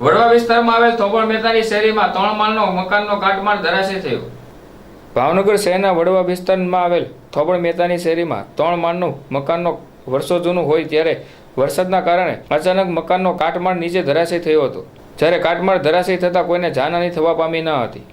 વડવા વિસ્તારમાં આવેલ થોબળ મહેતાની શેરીમાં ત્રણ માળનો મકાનનો કાટમાળ ધરાશી થયો. ભાવનગર શહેરના વડવા વિસ્તારમાં આવેલ થોબળ મહેતાની શેરીમાં ત્રણ માળનું મકાનનો વર્ષો જૂનું હોય ત્યારે વરસાદના કારણે અચાનક મકાનનો કાટમાળ નીચે ધરાશી થયો હતો. જ્યારે કાટમાળ ધરાશી થતાં કોઈને જાનહાની થવા પામી ન હતી.